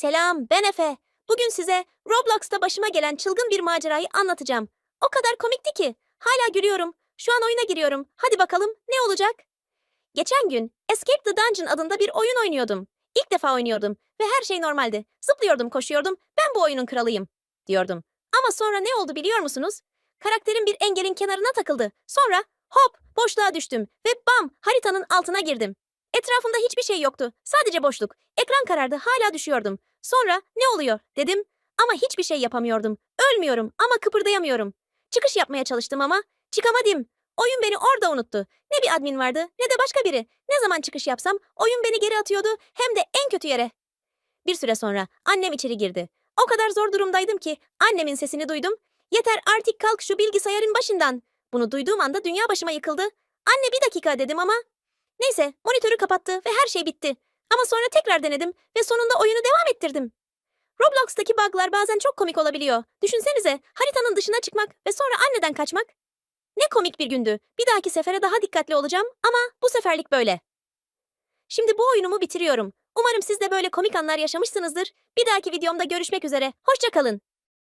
Selam, ben Efe. Bugün size Roblox'ta başıma gelen çılgın bir macerayı anlatacağım. O kadar komikti ki. Hala gülüyorum. Şu an oyuna giriyorum. Hadi bakalım ne olacak? Geçen gün Escape the Dungeon adında bir oyun oynuyordum. İlk defa oynuyordum ve her şey normaldi. Zıplıyordum, koşuyordum. Ben bu oyunun kralıyım diyordum. Ama sonra ne oldu biliyor musunuz? Karakterim bir engelin kenarına takıldı. Sonra hop boşluğa düştüm ve bam haritanın altına girdim. Etrafımda hiçbir şey yoktu. Sadece boşluk. Ekran karardı. Hala düşüyordum. Sonra ne oluyor dedim ama hiçbir şey yapamıyordum. Ölmüyorum ama kıpırdayamıyorum. Çıkış yapmaya çalıştım ama çıkamadım. Oyun beni orada unuttu. Ne bir admin vardı ne de başka biri. Ne zaman çıkış yapsam oyun beni geri atıyordu hem de en kötü yere. Bir süre sonra annem içeri girdi. O kadar zor durumdaydım ki annemin sesini duydum. Yeter artık kalk şu bilgisayarın başından. Bunu duyduğum anda dünya başıma yıkıldı. Anne bir dakika dedim ama. Neyse monitörü kapattı ve her şey bitti. Ama sonra tekrar denedim ve sonunda oyunu devam ettirdim. Roblox'taki bug'lar bazen çok komik olabiliyor. Düşünsenize haritanın dışına çıkmak ve sonra anneden kaçmak. Ne komik bir gündü. Bir dahaki sefere daha dikkatli olacağım ama bu seferlik böyle. Şimdi bu oyunumu bitiriyorum. Umarım siz de böyle komik anlar yaşamışsınızdır. Bir dahaki videomda görüşmek üzere. Hoşçakalın.